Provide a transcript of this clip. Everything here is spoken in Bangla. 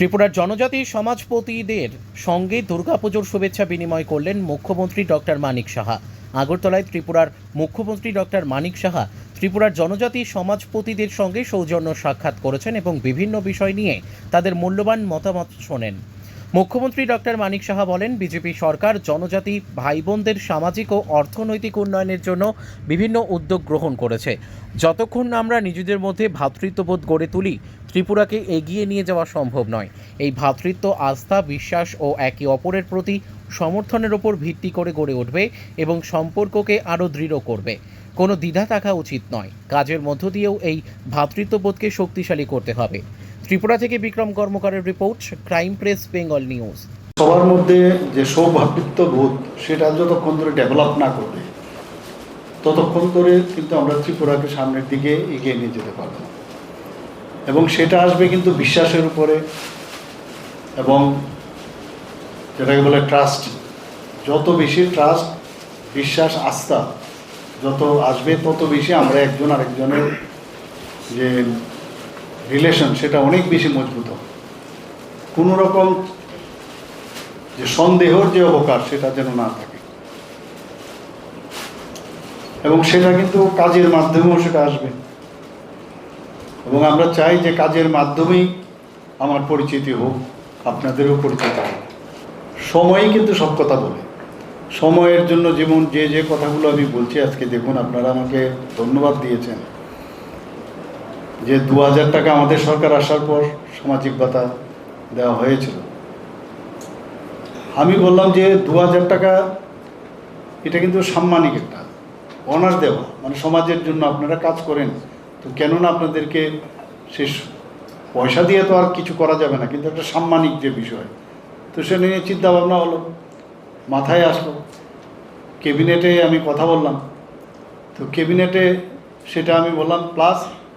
ত্রিপুরার জনজাতি সমাজপতিদের সঙ্গে দুর্গাপুজোর শুভেচ্ছা বিনিময় করলেন মুখ্যমন্ত্রী ডক্টর মানিক সাহা। আগরতলায় ত্রিপুরার মুখ্যমন্ত্রী ডক্টর মানিক সাহা ত্রিপুরার জনজাতি সমাজপতিদের সঙ্গে সৌজন্য সাক্ষাৎ করেছেন এবং বিভিন্ন বিষয় নিয়ে তাদের মূল্যবান মতামত শোনেন। মুখ্যমন্ত্রী ডক্টর মানিক সাহা বলেন, বিজেপি সরকার জনজাতি ভাই বোনদের সামাজিক ও অর্থনৈতিক উন্নয়নের জন্য বিভিন্ন উদ্যোগ গ্রহণ করেছে। যতক্ষণ আমরা নিজেদের মধ্যে ভ্রাতৃত্ববোধ গড়ে তুলি, ত্রিপুরাকে এগিয়ে নিয়ে যাওয়া সম্ভব নয়। এই ভ্রাতৃত্ব আস্থা, বিশ্বাস ও একে অপরের প্রতি সমর্থনের ওপর ভিত্তি করে গড়ে উঠবে এবং সম্পর্ককে আরও দৃঢ় করবে। কোনো দ্বিধা থাকা উচিত নয়। কাজের মধ্য দিয়েও এই ভ্রাতৃত্ববোধকে শক্তিশালী করতে হবে। ত্রিপুরা থেকে Bikram কর্মকারের report, crime press, Bengal news. সবার মধ্যে যে সৌভাতৃত্ববোধ সেটা যতক্ষণ ধরে ডেভেলপ না করবে, ততক্ষণ ধরে কিন্তু আমরা ত্রিপুরাকে সামনের দিকে এগিয়ে নিয়ে যেতে পারব। এবং সেটা আসবে কিন্তু বিশ্বাসের উপরে এবং যেটাকে বলে ট্রাস্ট যত বেশি ট্রাস্ট বিশ্বাস, আস্থা যত আসবে, তত বেশি আমরা একজন আরেকজনের যে রিলেশন সেটা অনেক বেশি মজবুত হবে। কোনো রকম যে সন্দেহর যে অবকাশ সেটা যেন না থাকে। এবং সেটা কিন্তু কাজের মাধ্যমেও সেটা আসবে। এবং আমরা চাই যে কাজের মাধ্যমেই আমার পরিচিতি হোক, আপনাদেরও পরিচিত হোক। সময়ই কিন্তু সব কথা বলে। সময়ের জন্য যেমন যে যে কথাগুলো আমি বলছি, আজকে দেখুন আপনারা আমাকে ধন্যবাদ দিয়েছেন। যে দু হাজার টাকা আমাদের সরকার আসার পর সামাজিক ভাতা দেওয়া হয়েছিল। আমি বললাম যে দু হাজার টাকা, এটা কিন্তু সাম্মানিক একটা অনার দেওয়া মানে সমাজের জন্য আপনারা কাজ করেন। তো কেননা আপনাদেরকে সে পয়সা দিয়ে তো আর কিছু করা যাবে না, কিন্তু একটা সাম্মানিক যে বিষয়, তো সে নিয়ে চিন্তা ভাবনা হলো, মাথায় আসলো। ক্যাবিনেটে আমি কথা বললাম, তো ক্যাবিনেটে সেটা আমি বললাম, প্লাস